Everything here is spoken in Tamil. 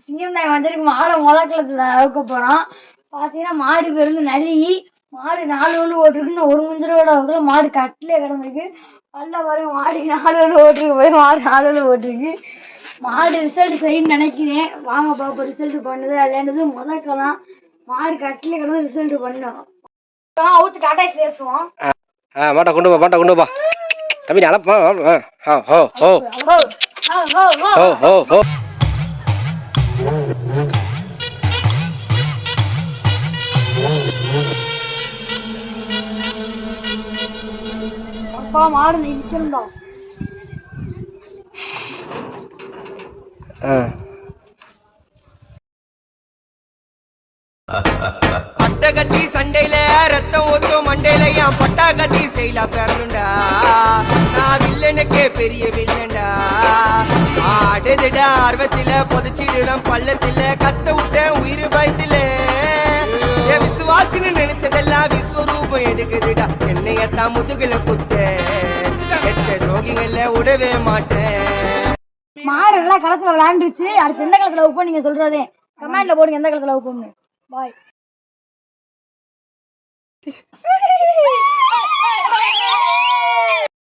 சிங்கம் நாய் வந்துருக்கு மாடை முதக்கலத்தில் அவுக்க போகிறோம் பார்த்தீங்கன்னா மாடு பேர் வந்து நல்லி மாடு நாலு ஒன்று ஓட்டிருக்குன்னு ஒரு முந்திரோட அவுக்கல மாடு கட்டிலே கிடந்திருக்கு. பல்ல வரும் மாடு நாலு ஒன்று ஓட்டிருக்கு போய் மாடு நாலு ஒன்று ஓட்டிருக்கு. மாடு ரிசல்ட் செய்யணும்னு நினைக்கிறேன். வாங்க பாப்போம் ரிசல்ட் பண்ணுது. அதுலேருந்து முதக்கலாம் மாடு கட்டிலே கிடந்து ரிசல்ட் பண்ணோம். ஊற்று டாட்டா சேர்த்துவோம் ஆ மாட்டை கொண்டு போ மாட்டை கொண்டு போ. தம்பி அலப்பா ஹோ ஹோ ஹோ ஹோ ஹோ ஹோ அப்பா மாடு நிற்கணும்டா ஆ. பட்ட கட்டி சண்டையில ரத்தம் ஊத்தும் மண்டையில என் பட்டா கட்டி ஸ்டைலா பிறந்துண்டா நான் வில்லனுக்கே பெரிய வில்லன்டா. ஆடுதுடா ஆர்வத்தில புதைச்சிடுவேன் பள்ளத்தில. கத்த விட்டேன் உயிர் பயத்தில. விஸ்வரூபம் எடுக்குதுடா. என்னையத்தான் முதுகுல குத்த. எச்ச துரோகிகள விடவே மாட்டேன். மாடு எல்லாம் களத்துல விளையாண்டுருச்சு. அடுத்து எந்த களத்துல வைப்போம் நீங்க சொல்றதே. கமெண்ட்ல போடுங்க எந்த களத்துல வைப்போம்னு பாய்